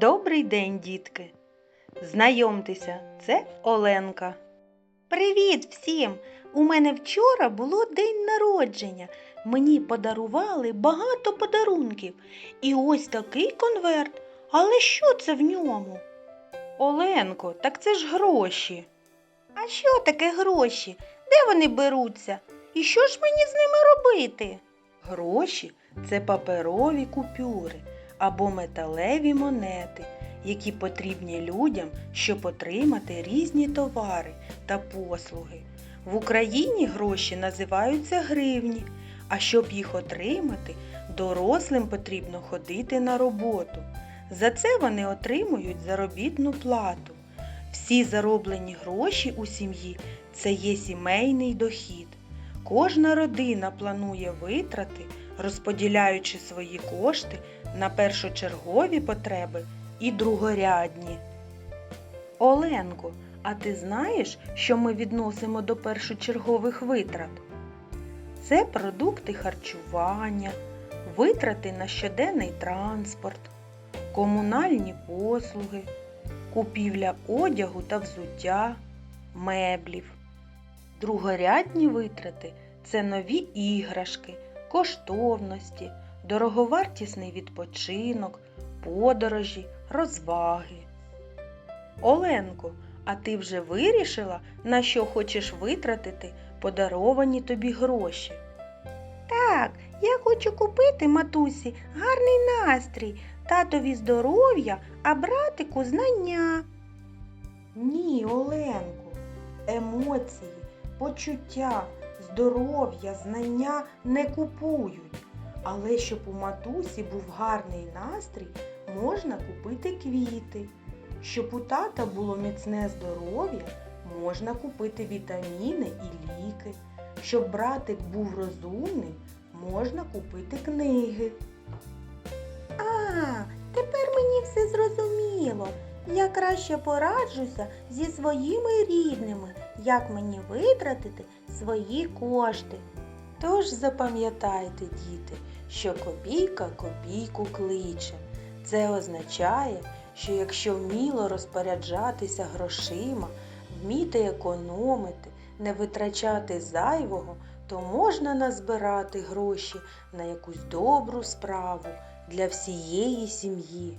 Добрий день, дітки! Знайомтеся, це Оленка. Привіт всім! У мене вчора було день народження. Мені подарували багато подарунків. І ось такий конверт. Але що це в ньому? Оленко, так це ж гроші. А що таке гроші? Де вони беруться? І що ж мені з ними робити? Гроші це паперові купюри або металеві монети, які потрібні людям, щоб отримати різні товари та послуги. В Україні гроші називаються гривні, а щоб їх отримати, дорослим потрібно ходити на роботу. За це вони отримують заробітну плату. Всі зароблені гроші у сім'ї це є сімейний дохід. Кожна родина планує витрати, розподіляючи свої кошти на першочергові потреби і другорядні. Оленко, а ти знаєш, що ми відносимо до першочергових витрат? Це продукти харчування, витрати на щоденний транспорт, комунальні послуги, купівля одягу та взуття, меблів. Другорядні витрати це нові іграшки, коштовності, дороговартісний відпочинок, подорожі, розваги. Оленко, а ти вже вирішила, на що хочеш витратити подаровані тобі гроші? Так, я хочу купити матусі гарний настрій, татові здоров'я, а братику знання. Ні, Оленко, емоції, почуття, здоров'я, знання не купують. Але щоб у матусі був гарний настрій, можна купити квіти. Щоб у тата було міцне здоров'я, можна купити вітаміни і ліки. Щоб братик був розумним, можна купити книги. А, тепер мені все зрозуміло. Я краще пораджуся зі своїми рідними, як мені витратити свої кошти. Тож запам'ятайте, діти, що копійка копійку кличе. Це означає, що якщо вміло розпоряджатися грошима, вміти економити, не витрачати зайвого, то можна назбирати гроші на якусь добру справу для всієї сім'ї.